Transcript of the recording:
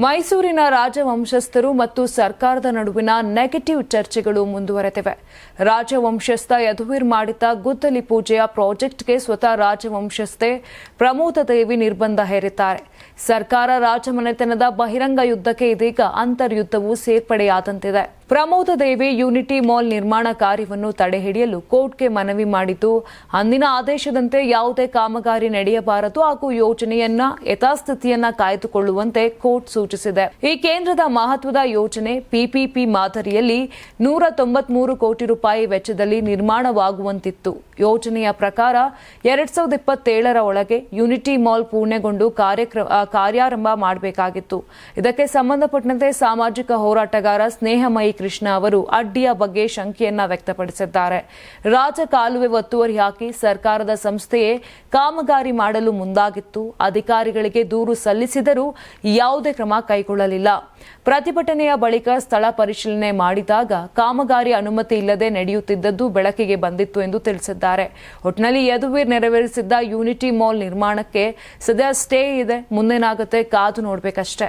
ಮೈಸೂರಿನ ರಾಜವಂಶಸ್ಥರು ಮತ್ತು ಸರ್ಕಾರದ ನಡುವಿನ ನೆಗೆಟಿವ್ ಚರ್ಚೆಗಳು ಮುಂದುವರೆದಿವೆ. ರಾಜವಂಶಸ್ಥ ಯದುವೀರ್ ಮಾಡಿದ ಗುದ್ದಲಿ ಪೂಜೆಯ ಪ್ರಾಜೆಕ್ಟ್ಗೆ ಸ್ವತಃ ರಾಜವಂಶಸ್ಥೆ ಪ್ರಮೋದ ದೇವಿ ನಿರ್ಬಂಧ ಹೇರಿದ್ದಾರೆ. ಸರ್ಕಾರ ರಾಜಮನೆತನದ ಬಹಿರಂಗ ಯುದ್ಧಕ್ಕೆ ಇದೀಗ ಅಂತರ್ಯುದ್ಧವು ಸೇರ್ಪಡೆಯಾದಂತಿದೆ. ಪ್ರಮೋದ ದೇವಿ ಯೂನಿಟಿ ಮಾಲ್ ನಿರ್ಮಾಣ ಕಾರ್ಯವನ್ನು ತಡೆಹಿಡಿಯಲು ಕೋರ್ಟ್ಗೆ ಮನವಿ ಮಾಡಿತು. ಅಂದಿನ ಆದೇಶದಂತೆ ಯಾವುದೇ ಕಾಮಗಾರಿ ನಡೆಯಬಾರದು ಹಾಗೂ ಯೋಜನೆಯನ್ನ, ಯಥಾಸ್ಥಿತಿಯನ್ನ ಕಾಯ್ದುಕೊಳ್ಳುವಂತೆ ಕೋರ್ಟ್ ಸೂಚಿಸಿದೆ. ಈ ಕೇಂದ್ರದ ಮಹತ್ವದ ಯೋಜನೆ ಪಿಪಿಪಿ ಮಾದರಿಯಲ್ಲಿ ನೂರ ತೊಂಬತ್ಮೂರು ಕೋಟಿ ರೂಪಾಯಿ ವೆಚ್ಚದಲ್ಲಿ ನಿರ್ಮಾಣವಾಗುವಂತಿತ್ತು. ಯೋಜನೆಯ ಪ್ರಕಾರ ಎರಡ್ ಸಾವಿರದ ಇಪ್ಪತ್ತೇಳರ ಒಳಗೆ ಯೂನಿಟಿ ಮಾಲ್ ಪೂರ್ಣಗೊಂಡು ಕಾರ್ಯಾರಂಭ ಮಾಡಬೇಕಾಗಿತ್ತು. ಇದಕ್ಕೆ ಸಂಬಂಧಪಟ್ಟಂತೆ ಸಾಮಾಜಿಕ ಹೋರಾಟಗಾರ ಸ್ನೇಹಮಯಿ ಕೃಷ್ಣ ಅವರು ಅಡ್ಡಿಯ ಬಗ್ಗೆ ಶಂಕೆಯನ್ನ ವ್ಯಕ್ತಪಡಿಸಿದ್ದಾರೆ. ರಾಜ ಕಾಲುವೆ ಒತ್ತುವರಿ ಹಾಕಿ ಸರ್ಕಾರದ ಸಂಸ್ಥೆಯೇ ಕಾಮಗಾರಿ ಮಾಡಲು ಮುಂದಾಗಿತ್ತು. ಅಧಿಕಾರಿಗಳಿಗೆ ದೂರು ಸಲ್ಲಿಸಿದರೂ ಯಾವುದೇ ಕ್ರಮ ಕೈಗೊಳ್ಳಲಿಲ್ಲ. ಪ್ರತಿಭಟನೆಯ ಬಳಿಕ ಸ್ಥಳ ಪರಿಶೀಲನೆ ಮಾಡಿದಾಗ ಕಾಮಗಾರಿ ಅನುಮತಿ ಇಲ್ಲದೆ ನಡೆಯುತ್ತಿದ್ದದ್ದು ಬೆಳಕಿಗೆ ಬಂದಿತ್ತು ಎಂದು ತಿಳಿಸಿದ್ದಾರೆ. ಒಟ್ನಲ್ಲಿ ಯದುವೀರ್ ನೆರವೇರಿಸಿದ್ದ ಯೂನಿಟಿ ಮಾಲ್ ನಿರ್ಮಾಣಕ್ಕೆ ಸದ್ಯ ಸ್ಟೇ ಇದೆ. ಮುಂದೇನಾಗುತ್ತೆ ಕಾದು ನೋಡ್ಬೇಕಷ್ಟೇ.